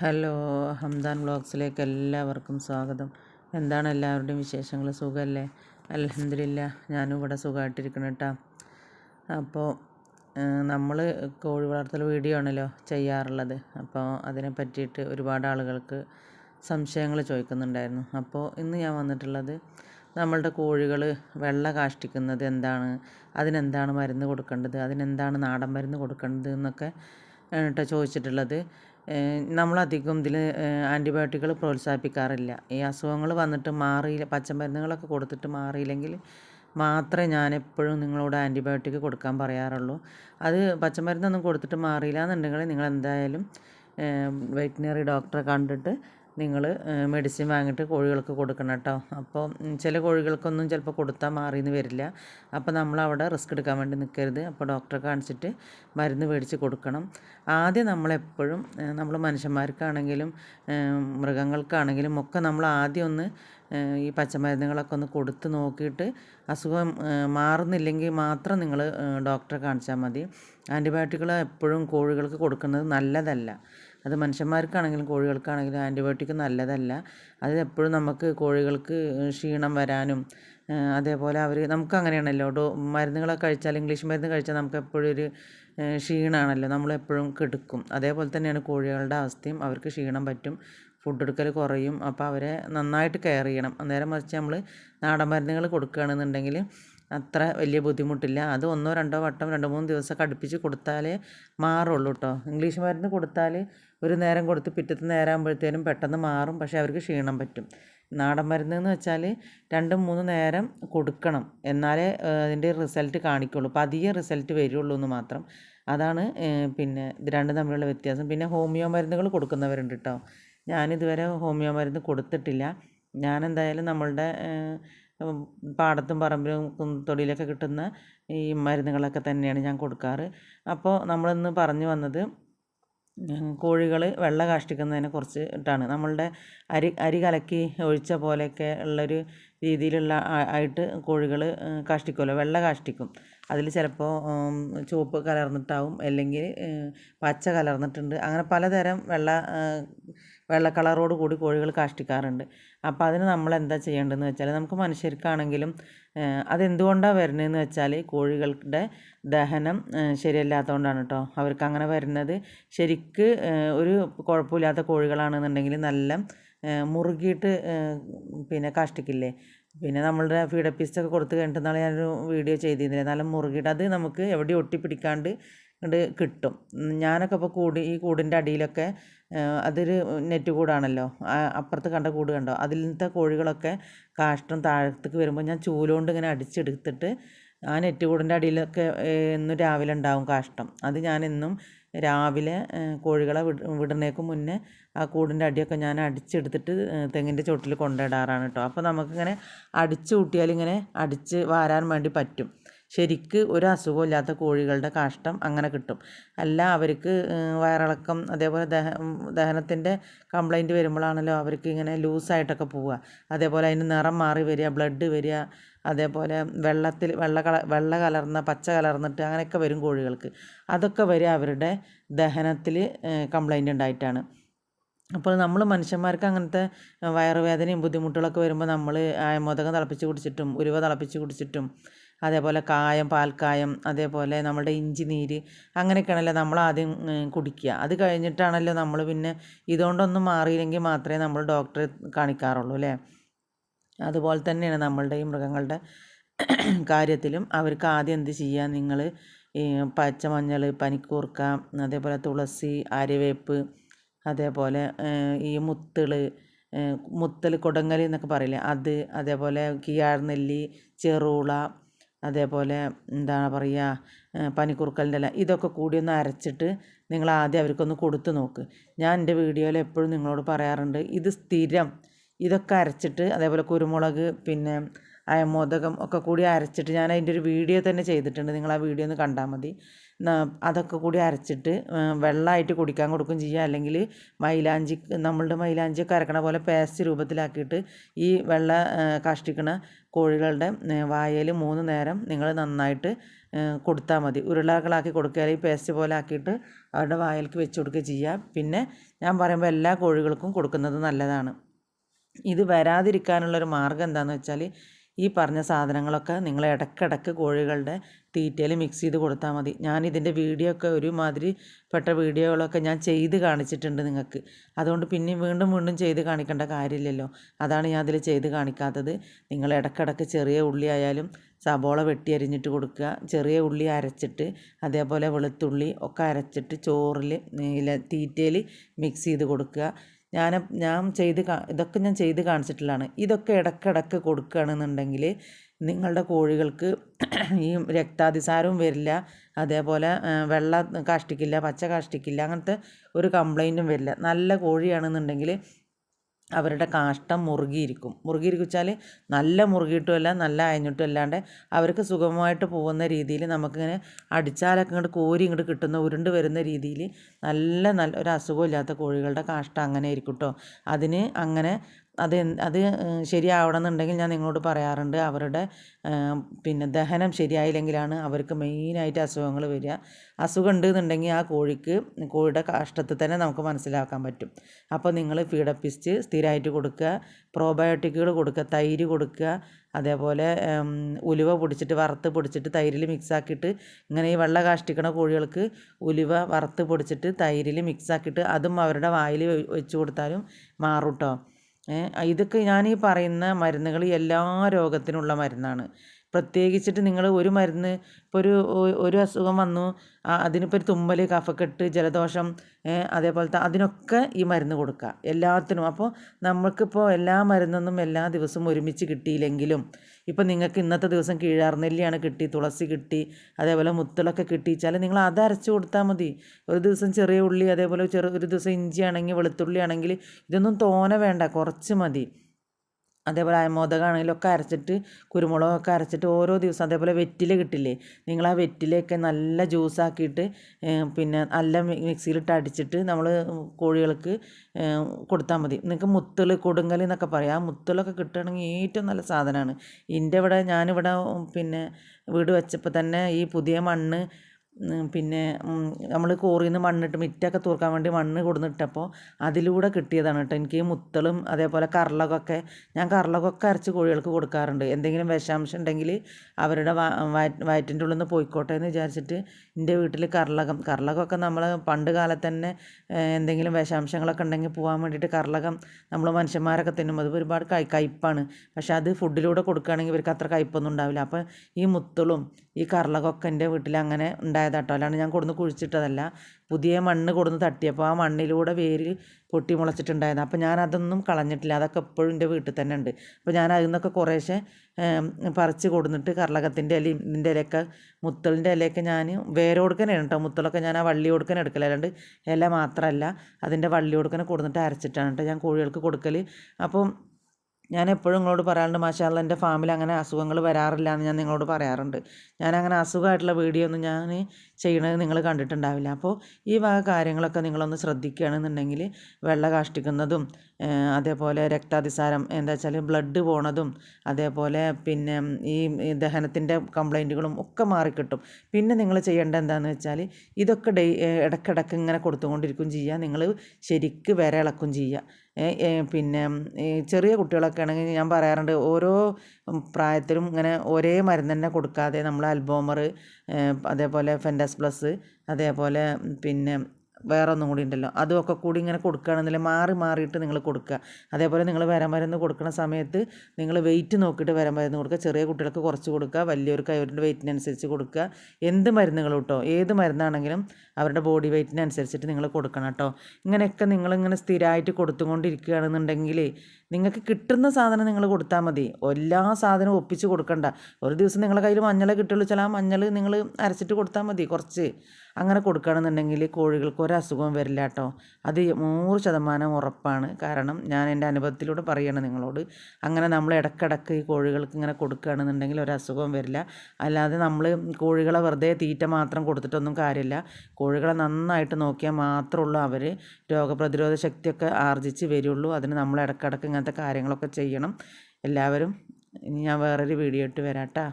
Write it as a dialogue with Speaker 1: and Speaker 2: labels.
Speaker 1: Hello Hamdan വ്ളോഗ്സിലേക്ക് എല്ലാവർക്കും സ്വാഗതം. എന്താണ് എല്ലാവരുടെയും വിശേഷങ്ങൾ? സുഖമല്ലേ? അലഹമില്ല ഞാനും ഇവിടെ സുഖമായിട്ടിരിക്കണം കേട്ടോ. അപ്പോൾ നമ്മൾ കോഴി വളർത്തൽ വീഡിയോ ആണല്ലോ ചെയ്യാറുള്ളത്. അപ്പോൾ അതിനെ പറ്റിയിട്ട് ഒരുപാട് ആളുകൾക്ക് സംശയങ്ങൾ ചോദിക്കുന്നുണ്ടായിരുന്നു. അപ്പോൾ ഇന്ന് ഞാൻ വന്നിട്ടുള്ളത് നമ്മളുടെ കോഴികൾ വെള്ള കാഷ്ടിക്കുന്നത് എന്താണ്? അതിനെന്താണ് മരുന്ന് കൊടുക്കേണ്ടത്? അതിനെന്താണ് നാടൻ മരുന്ന് കൊടുക്കേണ്ടത് എന്നൊക്കെ കേട്ടോ ചോദിച്ചിട്ടുള്ളത്. നമ്മളധികം ഇതിൽ ആന്റിബയോട്ടിക്കുകൾ പ്രോത്സാഹിപ്പിക്കാറില്ല. ഈ അസുഖങ്ങൾ വന്നിട്ട് മാറിയില്ല പച്ചമരുന്നുകളൊക്കെ കൊടുത്തിട്ട് മാറിയില്ലെങ്കിൽ മാത്രമേ ഞാൻ എപ്പോഴും നിങ്ങളോട് ആന്റിബയോട്ടിക് കൊടുക്കാൻ പറയാറുള്ളൂ. അത് പച്ചമരുന്നൊന്നും കൊടുത്തിട്ട് മാറിയില്ല എന്നുണ്ടെങ്കിൽ നിങ്ങൾ എന്തായാലും വെറ്റിനറി ഡോക്ടറെ കണ്ടിട്ട് നിങ്ങൾ മെഡിസിൻ വാങ്ങിയിട്ട് കോഴികൾക്ക് കൊടുക്കണം കേട്ടോ. അപ്പോൾ ചില കോഴികൾക്കൊന്നും ചിലപ്പോൾ കൊടുത്താൽ മാറിയെന്ന് വരില്ല. അപ്പോൾ നമ്മൾ അവിടെ റിസ്ക് എടുക്കാൻ വേണ്ടി നിൽക്കരുത് അപ്പോൾ ഡോക്ടറെ കാണിച്ചിട്ട് മരുന്ന് മേടിച്ച് കൊടുക്കണം. ആദ്യം നമ്മളെപ്പോഴും നമ്മൾ മനുഷ്യന്മാർക്കാണെങ്കിലും മൃഗങ്ങൾക്കാണെങ്കിലും ഒക്കെ നമ്മൾ ആദ്യം ഒന്ന് ഈ പച്ചമരുന്നുകളൊക്കെ ഒന്ന് കൊടുത്ത് നോക്കിയിട്ട് അസുഖം മാറുന്നില്ലെങ്കിൽ മാത്രം നിങ്ങൾ ഡോക്ടറെ കാണിച്ചാൽ മതി. ആന്റിബയോട്ടിക്കുകൾ എപ്പോഴും കോഴികൾക്ക് കൊടുക്കുന്നത് നല്ലതല്ല. അത് മനുഷ്യന്മാർക്കാണെങ്കിലും കോഴികൾക്കാണെങ്കിലും ആന്റിബയോട്ടിക് നല്ലതല്ല. അത് എപ്പോഴും നമുക്ക് കോഴികൾക്ക് ക്ഷീണം വരാനും അതേപോലെ അവർ നമുക്ക് അങ്ങനെയാണല്ലോ. ഡോ മരുന്നുകളൊക്കെ കഴിച്ചാൽ ഇംഗ്ലീഷ് മരുന്ന് കഴിച്ചാൽ നമുക്ക് എപ്പോഴും ഒരു ക്ഷീണമാണല്ലോ നമ്മളെപ്പോഴും കിടക്കും. അതേപോലെ തന്നെയാണ് കോഴികളുടെ അവസ്ഥയും. അവർക്ക് ക്ഷീണം പറ്റും ഫുഡ് എടുക്കൽ കുറയും. അപ്പോൾ അവരെ നന്നായിട്ട് കെയർ ചെയ്യണം. അന്നേരം മറിച്ച് നമ്മൾ നാടൻ മരുന്നുകൾ കൊടുക്കുകയാണെന്നുണ്ടെങ്കിൽ അത്ര വലിയ ബുദ്ധിമുട്ടില്ല. അത് ഒന്നോ രണ്ടോ വട്ടം രണ്ട് മൂന്ന് ദിവസമൊക്കെ അടുപ്പിച്ച് കൊടുത്താലേ മാറുള്ളൂ കേട്ടോ ഇംഗ്ലീഷ് മരുന്ന് കൊടുത്താൽ ഒരു നേരം കൊടുത്ത് പിറ്റത്തെ നേരം ആകുമ്പോഴത്തേനും പെട്ടെന്ന് മാറും. പക്ഷേ അവർക്ക് ക്ഷീണം പറ്റും. നാടൻ മരുന്ന് എന്ന് വെച്ചാൽ രണ്ടും മൂന്ന് നേരം കൊടുക്കണം. എന്നാലേ അതിന്റെ റിസൾട്ട് കാണിക്കുള്ളൂ. പതിയെ റിസൾട്ട് വരുള്ളൂ എന്ന് മാത്രം. അതാണ് പിന്നെ ഇത് രണ്ടും തമ്മിലുള്ള വ്യത്യാസം. പിന്നെ ഹോമിയോ മരുന്നുകൾ കൊടുക്കുന്നവരുണ്ട് കേട്ടോ ഞാനിതുവരെ ഹോമിയോ മരുന്ന് കൊടുത്തിട്ടില്ല. ഞാൻ എന്തായാലും നമ്മളുടെ പാടത്തും പറമ്പിലും തൊടിയിലൊക്കെ കിട്ടുന്ന ഈ മരുന്നുകളൊക്കെ തന്നെയാണ് ഞാൻ കൊടുക്കാറ്. അപ്പോൾ നമ്മളിന്ന് പറഞ്ഞു വന്നത് കോഴികൾ വെള്ള കാഷ്ടിക്കുന്നതിനെ കുറിച്ചിട്ടാണ്. നമ്മളുടെ അരി അരി കലക്കി ഒഴിച്ച പോലെയൊക്കെ ഉള്ളൊരു രീതിയിലുള്ള ആയിട്ട് കോഴികൾ കാഷ്ടിക്കുമല്ലോ. വെള്ള കാഷ്ടിക്കും. അതിൽ ചിലപ്പോൾ ചുവപ്പ് കലർന്നിട്ടാവും അല്ലെങ്കിൽ പച്ച കലർന്നിട്ടുണ്ട്. അങ്ങനെ പലതരം വെള്ള വെള്ള കളറോട് കൂടി കോഴികൾ കാഷ്ടിക്കാറുണ്ട്. അപ്പോൾ അതിന് നമ്മൾ എന്താ ചെയ്യേണ്ടതെന്ന് വെച്ചാൽ നമുക്ക് മനുഷ്യർക്കാണെങ്കിലും അതെന്തുകൊണ്ടാണ് വരുന്നതെന്ന് വെച്ചാൽ കോഴികളുടെ ദഹനം ശരിയല്ലാത്തതുകൊണ്ടാണ് കേട്ടോ അവർക്ക് അങ്ങനെ വരുന്നത് ശരിക്ക് ഒരു കുഴപ്പമില്ലാത്ത കോഴികളാണെന്നുണ്ടെങ്കിൽ നല്ല മുറുകിയിട്ട് പിന്നെ കാഷ്ടിക്കില്ലേ? പിന്നെ നമ്മളുടെ ഫീഡപ്പീസ്റ്റൊക്കെ കൊടുത്ത് കഴിഞ്ഞിട്ട് ഞാനൊരു വീഡിയോ ചെയ്തിരുന്നില്ലേ നല്ല മുറുകിയിട്ട് അത് നമുക്ക് എവിടെ ഒട്ടിപ്പിടിക്കാണ്ട് ഇങ്ങോട്ട് കിട്ടും. ഞാനൊക്കെ ഇപ്പോൾ കൂടി ഈ കൂടിന്റെ അടിയിലൊക്കെ അതൊരു നെറ്റ് കൂടാണല്ലോ. അപ്പുറത്ത് കണ്ട കൂട് കണ്ടോ? അതിലത്തെ കോഴികളൊക്കെ കാഷ്ടം താഴത്തേക്ക് വരുമ്പോൾ ഞാൻ ചൂലുകൊണ്ട് ഇങ്ങനെ അടിച്ചെടുത്തിട്ട് ആ നെറ്റ് കൂടിന്റെ അടിയിലൊക്കെ എന്നും രാവിലെ ഉണ്ടാവും കാഷ്ടം. അത് ഞാൻ എന്നും രാവിലെ കോഴികളെ വിടുന്നേക്ക് മുന്നേ ആ കൂടിന്റെ അടിയൊക്കെ ഞാൻ അടിച്ചെടുത്തിട്ട് തെങ്ങിന്റെ ചോട്ടിൽ കൊണ്ടിടാറാണ് കേട്ടോ അപ്പോൾ നമുക്കിങ്ങനെ അടിച്ചു കൂട്ടിയാൽ ഇങ്ങനെ അടിച്ച് വാരാൻ വേണ്ടി പറ്റും. ശരിക്ക് ഒരു അസുഖമില്ലാത്ത കോഴികളുടെ കാഷ്ടം അങ്ങനെ കിട്ടും. അല്ല അവർക്ക് വയറിളക്കം അതേപോലെ ദഹ ദഹനത്തിന്റെ കംപ്ലൈന്റ് വരുമ്പോഴാണല്ലോ അവർക്ക് ഇങ്ങനെ ലൂസായിട്ടൊക്കെ പോവുക. അതേപോലെ അതിന് നിറം മാറി വരിക ബ്ലഡ് വരിക അതേപോലെ വെള്ളത്തിൽ വെള്ള കള വെള്ള കലർന്ന പച്ച കലർന്നിട്ട് അങ്ങനെയൊക്കെ വരും കോഴികൾക്ക്. അതൊക്കെ വരെ അവരുടെ ദഹനത്തിൽ കംപ്ലൈന്റ് ഉണ്ടായിട്ടാണ്. അപ്പോൾ നമ്മൾ മനുഷ്യന്മാർക്ക് അങ്ങനത്തെ വയറുവേദനയും ബുദ്ധിമുട്ടുകളൊക്കെ വരുമ്പോൾ നമ്മൾ ആയമോദകം തിളപ്പിച്ച് കുടിച്ചിട്ടും ഉരുവ തിളപ്പിച്ച് കുടിച്ചിട്ടും അതേപോലെ കായം പാൽക്കായം അതേപോലെ നമ്മുടെ ഇഞ്ചി നീര് അങ്ങനെയൊക്കെയാണല്ലോ നമ്മൾ ആദ്യം കുടിക്കുക. അത് കഴിഞ്ഞിട്ടാണല്ലോ നമ്മൾ പിന്നെ ഇതുകൊണ്ടൊന്നും മാറിയില്ലെങ്കിൽ മാത്രമേ നമ്മൾ ഡോക്ടറെ കാണിക്കാറുള്ളൂ അല്ലേ? അതുപോലെ തന്നെയാണ് നമ്മളുടെ ഈ മൃഗങ്ങളുടെ കാര്യത്തിലും അവർക്ക് ആദ്യം എന്ത് ചെയ്യുക? നിങ്ങൾ ഈ പച്ചമഞ്ഞൾ പനിക്കൂർക്ക അതേപോലെ തുളസി അരിവേപ്പ് അതേപോലെ ഈ മുത്തൾ മുത്തൽ കൊടങ്ങൽ എന്നൊക്കെ പറയില്ലേ? അത് അതേപോലെ കിയാർനെല്ലി ചെറുള അതേപോലെ എന്താണ് പറയുക പനിക്കൂർക്കലിന്റെ ഇല ഇതൊക്കെ കൂടി ഒന്ന് അരച്ചിട്ട് നിങ്ങൾ ആദ്യം അവർക്കൊന്ന് കൊടുത്തു നോക്ക്. ഞാൻ എന്റെ വീഡിയോയിൽ എപ്പോഴും നിങ്ങളോട് പറയാറുണ്ട് ഇത് സ്ഥിരം ഇതൊക്കെ അരച്ചിട്ട് അതേപോലെ കുരുമുളക് പിന്നെ അയമോദകം ഒക്കെ കൂടി അരച്ചിട്ട് ഞാൻ അതിന്റെ ഒരു വീഡിയോ തന്നെ ചെയ്തിട്ടുണ്ട്. നിങ്ങൾ ആ വീഡിയോ ഒന്ന് കണ്ടാൽ മതി. അതൊക്കെ കൂടി അരച്ചിട്ട് വെള്ളമായിട്ട് കുടിക്കാൻ കൊടുക്കും ചെയ്യുക അല്ലെങ്കിൽ മൈലാഞ്ചി നമ്മളുടെ മൈലാഞ്ചിയൊക്കെ അരക്കണ പോലെ പേസ്റ്റ് രൂപത്തിലാക്കിയിട്ട് ഈ വെള്ള കാഷ്ടിക്കണ കോഴികളുടെ വായയിൽ മൂന്ന് നേരം നിങ്ങൾ നന്നായിട്ട് കൊടുത്താൽ മതി. ഉരുളകളാക്കി കൊടുക്കുക അല്ലെങ്കിൽ പേസ്റ്റ് പോലെ ആക്കിയിട്ട് അവരുടെ വായലേക്ക് വെച്ച് കൊടുക്കുക ചെയ്യുക പിന്നെ ഞാൻ പറയുമ്പോൾ എല്ലാ കോഴികൾക്കും കൊടുക്കുന്നത് നല്ലതാണ്. ഇത് വരാതിരിക്കാനുള്ളൊരു മാർഗം എന്താണെന്ന് വെച്ചാൽ ഈ പറഞ്ഞ സാധനങ്ങളൊക്കെ നിങ്ങൾ ഇടയ്ക്കിടയ്ക്ക് കോഴികളുടെ തീറ്റയിൽ മിക്സ് ചെയ്ത് കൊടുത്താൽ മതി. ഞാൻ ഇതിന്റെ വീഡിയോ ഒക്കെ ഒരുമാതിരി പെട്ട വീഡിയോകളൊക്കെ ഞാൻ ചെയ്ത് കാണിച്ചിട്ടുണ്ട് നിങ്ങൾക്ക്. അതുകൊണ്ട് പിന്നെയും വീണ്ടും വീണ്ടും ചെയ്ത് കാണിക്കേണ്ട കാര്യമില്ലല്ലോ. അതാണ് ഞാൻ അതിൽ ചെയ്ത് കാണിക്കാത്തത്. നിങ്ങൾ ഇടയ്ക്കിടയ്ക്ക് ചെറിയ ഉള്ളി ആയാലും സബോള വെട്ടി അരിഞ്ഞിട്ട് കൊടുക്കുക. ചെറിയ ഉള്ളി അരച്ചിട്ട് അതേപോലെ വെളുത്തുള്ളി ഒക്കെ അരച്ചിട്ട് ചോറിൽ തീറ്റയിൽ മിക്സ് ചെയ്ത് കൊടുക്കുക. ഞാൻ ഞാൻ ചെയ്ത് ഇതൊക്കെ ഞാൻ ചെയ്ത് കാണിച്ചിട്ടുള്ളതാണ്. ഇതൊക്കെ ഇടയ്ക്കിടയ്ക്ക് കൊടുക്കുകയാണെന്നുണ്ടെങ്കിൽ നിങ്ങളുടെ കോഴികൾക്ക് ഈ രക്താതിസാരവും വരില്ല. അതേപോലെ വെള്ള കാഷ്ടിക്കില്ല പച്ച കാഷ്ടിക്കില്ല അങ്ങനത്തെ ഒരു കംപ്ലൈന്റും വരില്ല. നല്ല കോഴിയാണെന്നുണ്ടെങ്കിൽ അവരുടെ കാഷ്ടം മുറുകിയിരിക്കും. മുറുകിയിരിക്കും വെച്ചാൽ നല്ല മുറുകിയിട്ടുമല്ല നല്ല അയഞ്ഞിട്ടും അല്ലാണ്ട് അവർക്ക് സുഗമമായിട്ട് പോകുന്ന രീതിയിൽ നമുക്കിങ്ങനെ അടിച്ചാലൊക്കെ ഇങ്ങോട്ട് കോരി ഇങ്ങോട്ട് കിട്ടുന്ന ഉരുണ്ട് വരുന്ന രീതിയിൽ നല്ല നല്ല ഒരു അസുഖമില്ലാത്ത കോഴികളുടെ കാഷ്ടം അങ്ങനെ ആയിരിക്കും കേട്ടോ അതിന് അങ്ങനെ അത് അത് ശരിയാവണമെന്നുണ്ടെങ്കിൽ ഞാൻ നിങ്ങളോട് പറയാറുണ്ട്. അവരുടെ പിന്നെ ദഹനം ശരിയായില്ലെങ്കിലാണ് അവർക്ക് മെയിനായിട്ട് അസുഖങ്ങൾ വരിക. അസുഖം ഉണ്ടെന്നുണ്ടെങ്കിൽ ആ കോഴിക്ക് കോഴിയുടെ കാഷ്ടത്തിൽ തന്നെ നമുക്ക് മനസ്സിലാക്കാൻ പറ്റും. അപ്പോൾ നിങ്ങൾ ഫീഡപ്പിസ്റ്റ് സ്ഥിരമായിട്ട് കൊടുക്കുക. പ്രോബയോട്ടിക്കുകൾ കൊടുക്കുക. തൈര് കൊടുക്കുക. അതേപോലെ ഉലുവ പൊടിച്ചിട്ട് വറുത്ത് പൊടിച്ചിട്ട് തൈരിൽ മിക്സാക്കിയിട്ട് ഇങ്ങനെ ഈ വെള്ള കാഷ്ടിക്കണ കോഴികൾക്ക് ഉലുവ വറുത്ത് പൊടിച്ചിട്ട് തൈരിൽ മിക്സാക്കിയിട്ട് അതും അവരുടെ വായിൽ വെച്ച് കൊടുത്താലും മാറും കേട്ടോ ഇതൊക്കെ ഞാനീ പറയുന്ന മരുന്നുകൾ എല്ലാ രോഗത്തിനുള്ള മരുന്നാണ്. പ്രത്യേകിച്ചിട്ട് നിങ്ങൾ ഒരു മരുന്ന് ഇപ്പോൾ ഒരു ഒരു അസുഖം വന്നു അതിനിപ്പോൾ ഒരു തുമ്മൽ കഫക്കെട്ട് ജലദോഷം അതേപോലത്തെ അതിനൊക്കെ ഈ മരുന്ന് കൊടുക്കുക എല്ലാത്തിനും. അപ്പോൾ നമ്മൾക്കിപ്പോൾ എല്ലാ മരുന്നൊന്നും എല്ലാ ദിവസവും ഒരുമിച്ച് കിട്ടിയില്ലെങ്കിലും ഇപ്പോൾ നിങ്ങൾക്ക് ഇന്നത്തെ ദിവസം കീഴാർനെല്ലിയാണ് കിട്ടി തുളസി കിട്ടി അതേപോലെ മുത്തളൊക്കെ കിട്ടിച്ചാൽ നിങ്ങൾ അത് അരച്ച് കൊടുത്താൽ മതി. ഒരു ദിവസം ചെറിയ ഉള്ളി അതേപോലെ ചെറു ഒരു ദിവസം ഇഞ്ചി ആണെങ്കിൽ വെളുത്തുള്ളി ആണെങ്കിൽ ഇതൊന്നും തോന വേണ്ട കുറച്ച് മതി. അതേപോലെ അയമോദകമാണെങ്കിലൊക്കെ അരച്ചിട്ട് കുരുമുളകൊക്കെ അരച്ചിട്ട് ഓരോ ദിവസം അതേപോലെ വെറ്റില കിട്ടില്ലേ? നിങ്ങൾ ആ വെറ്റിലയൊക്കെ നല്ല ജ്യൂസാക്കിയിട്ട് പിന്നെ നല്ല മിക്സിയിലിട്ട് അടിച്ചിട്ട് നമ്മൾ കോഴികൾക്ക് കൊടുത്താൽ മതി. നിങ്ങൾക്ക് മുത്തൽ കൊടുങ്കൽ എന്നൊക്കെ പറയാം. ആ മുത്തലൊക്കെ കിട്ടുകയാണെങ്കിൽ ഏറ്റവും നല്ല സാധനമാണ്. എന്റെ ഇവിടെ ഞാനിവിടെ പിന്നെ വീട് വെച്ചപ്പോൾ തന്നെ ഈ പുതിയ മണ്ണ് പിന്നെ നമ്മൾ കോറിയിൽ നിന്ന് മണ്ണിട്ട് മിറ്റൊക്കെ തൂർക്കാൻ വേണ്ടി മണ്ണ് കൊടുന്നിട്ടപ്പോൾ അതിലൂടെ കിട്ടിയതാണ് കേട്ടോ. എനിക്ക് മുത്തളും അതേപോലെ കർളകൊക്കെ ഞാൻ കർളകൊക്കെ അരച്ച് കോഴികൾക്ക് കൊടുക്കാറുണ്ട്. എന്തെങ്കിലും വിഷാംശം ഉണ്ടെങ്കിൽ അവരുടെ വയറ്റിന്റെ ഉള്ളിൽ നിന്ന് പോയിക്കോട്ടെ എന്ന് വിചാരിച്ചിട്ട് എന്റെ വീട്ടിൽ കർളകം കർളകമൊക്കെ നമ്മൾ പണ്ട് കാലത്ത് തന്നെ എന്തെങ്കിലും വിഷാംശങ്ങളൊക്കെ ഉണ്ടെങ്കിൽ പോകാൻ വേണ്ടിയിട്ട് കർളകം നമ്മൾ മനുഷ്യന്മാരൊക്കെ തിന്നും. അത് ഒരുപാട് കൈ കയ്പ്പാണ്. പക്ഷേ അത് ഫുഡിലൂടെ കൊടുക്കുകയാണെങ്കിൽ ഇവർക്ക് അത്ര കയ്പ്പൊന്നും ഉണ്ടാവില്ല. അപ്പോൾ ഈ മുത്തളും ഈ കർളകമൊക്കെ എന്റെ വീട്ടിൽ അങ്ങനെ ഉണ്ടായതാട്ടോ. അല്ലാണ്ട് ഞാൻ കൊടുന്ന് കുഴിച്ചിട്ടതല്ല. പുതിയ മണ്ണ് കൊടുന്ന് തട്ടിയപ്പോൾ ആ മണ്ണിലൂടെ വേര് പൊട്ടി മുളച്ചിട്ടുണ്ടായിരുന്നു. അപ്പോൾ ഞാൻ അതൊന്നും കളഞ്ഞിട്ടില്ല. അതൊക്കെ എപ്പോഴും എന്റെ വീട്ടിൽ തന്നെ ഉണ്ട്. അപ്പോൾ ഞാൻ അതിൽ നിന്നൊക്കെ കുറേശ്ശെ പറിച്ച് കൊടുന്നിട്ട് കർളകത്തിന്റെ ഇല ഇതിന്റെ ഇലയൊക്കെ മുത്തളിന്റെ ഇലയൊക്കെ ഞാൻ വേരോടുക്കനെയാണ് കേട്ടോ മുത്തലൊക്കെ ഞാൻ ആ വള്ളി കൊടുക്കാൻ എടുക്കല. അല്ലാണ്ട് ഇല മാത്രമല്ല അതിന്റെ വള്ളി കൊടുക്കനെ കൊടുന്നിട്ട് അരച്ചിട്ടാണ് കേട്ടോ ഞാൻ കോഴികൾക്ക് കൊടുക്കൽ അപ്പം ഞാൻ എപ്പോഴും നിങ്ങളോട് പറയാറുണ്ട് മാഷാല്ല എന്റെ ഫാമിൽ അങ്ങനെ അസുഖങ്ങൾ വരാറില്ല എന്ന് ഞാൻ നിങ്ങളോട് പറയാറുണ്ട്. ഞാൻ അങ്ങനെ അസുഖമായിട്ടുള്ള വീഡിയോ ഒന്നും ഞാൻ ചെയ്യണത് നിങ്ങൾ കണ്ടിട്ടുണ്ടാവില്ല. അപ്പോൾ ഈ വക കാര്യങ്ങളൊക്കെ നിങ്ങളൊന്ന് ശ്രദ്ധിക്കുകയാണെന്നുണ്ടെങ്കിൽ വെള്ള കാഷ്ടിക്കുന്നതും അതേപോലെ രക്താതിസാരം എന്താ വെച്ചാൽ ബ്ലഡ് പോണതും അതേപോലെ പിന്നെ ഈ ദഹനത്തിന്റെ കംപ്ലൈന്റുകളും ഒക്കെ മാറിക്കിട്ടും. പിന്നെ നിങ്ങൾ ചെയ്യേണ്ട എന്താണെന്ന് വെച്ചാൽ ഇതൊക്കെ ഡേ ഇടയ്ക്കിടയ്ക്ക് ഇങ്ങനെ കൊടുത്തുകൊണ്ടിരിക്കും ചെയ്യുക. നിങ്ങൾ ശരിക്ക് വിര ഇളക്കും ചെയ്യുക. പിന്നെ ചെറിയ കുട്ടികളൊക്കെ ആണെങ്കിൽ ഞാൻ പറയാറുണ്ട് ഓരോ പ്രായത്തിലും ഇങ്ങനെ ഒരേ മരുന്ന് തന്നെ കൊടുക്കാതെ നമ്മൾ അൽബോമർ അതേപോലെ ഫെൻഡസ് പ്ലസ് അതേപോലെ പിന്നെ വേറെ ഒന്നും കൂടി ഉണ്ടല്ലോ. അതൊക്കെ കൂടി ഇങ്ങനെ കൊടുക്കുകയാണെന്നുണ്ടെങ്കിൽ മാറി മാറിയിട്ട് നിങ്ങൾ കൊടുക്കുക. അതേപോലെ നിങ്ങൾ മരുന്ന് കൊടുക്കുന്ന സമയത്ത് നിങ്ങൾ വെയിറ്റ് നോക്കിയിട്ട് മരുന്ന് കൊടുക്കുക. ചെറിയ കുട്ടികൾക്ക് കുറച്ച് കൊടുക്കുക. വലിയവർക്ക് അവരുടെ വെയിറ്റിനനുസരിച്ച് കൊടുക്കുക. എന്ത് മരുന്നുകൾ കേട്ടോ? ഏത് മരുന്നാണെങ്കിലും അവരുടെ ബോഡി വെയ്റ്റിനനുസരിച്ചിട്ട് നിങ്ങൾ കൊടുക്കണം കേട്ടോ. ഇങ്ങനെയൊക്കെ നിങ്ങളിങ്ങനെ സ്ഥിരമായിട്ട് കൊടുത്തുകൊണ്ടിരിക്കുകയാണെന്നുണ്ടെങ്കിൽ നിങ്ങൾക്ക് കിട്ടുന്ന സാധനം നിങ്ങൾ കൊടുത്താൽ മതി. എല്ലാ സാധനവും ഒപ്പിച്ച് കൊടുക്കണ്ട. ഒരു ദിവസം നിങ്ങളുടെ കയ്യിൽ മഞ്ഞൾ കിട്ടുള്ളൂ ചില മഞ്ഞൾ നിങ്ങൾ അരച്ചിട്ട് കൊടുത്താൽ മതി കുറച്ച്. അങ്ങനെ കൊടുക്കുകയാണെന്നുണ്ടെങ്കിൽ കോഴികൾക്ക് ഒരു അസുഖവും വരില്ല കേട്ടോ. അത് നൂറ് ശതമാനം ഉറപ്പാണ്. കാരണം ഞാൻ എന്റെ അനുഭവത്തിലൂടെ പറയുകയാണ് നിങ്ങളോട്. അങ്ങനെ നമ്മൾ ഇടക്കിടക്ക് ഈ കോഴികൾക്ക് ഇങ്ങനെ കൊടുക്കുകയാണെന്നുണ്ടെങ്കിൽ ഒരു അസുഖവും വരില്ല. അല്ലാതെ നമ്മൾ കോഴികളെ വെറുതെ തീറ്റ മാത്രം കൊടുത്തിട്ടൊന്നും കാര്യമില്ല. കോഴികളെ നന്നായിട്ട് നോക്കിയാൽ മാത്രമുള്ളൂ അവർ രോഗപ്രതിരോധ ശക്തിയൊക്കെ ആർജിച്ച് വരുള്ളൂ. അതിന് നമ്മൾ ഇടക്കിടക്ക് ഇങ്ങനത്തെ കാര്യങ്ങളൊക്കെ ചെയ്യണം. എല്ലാവരും ഇനി ഞാൻ വേറൊരു വീഡിയോ ഇട്ട് വരാം കേട്ടോ.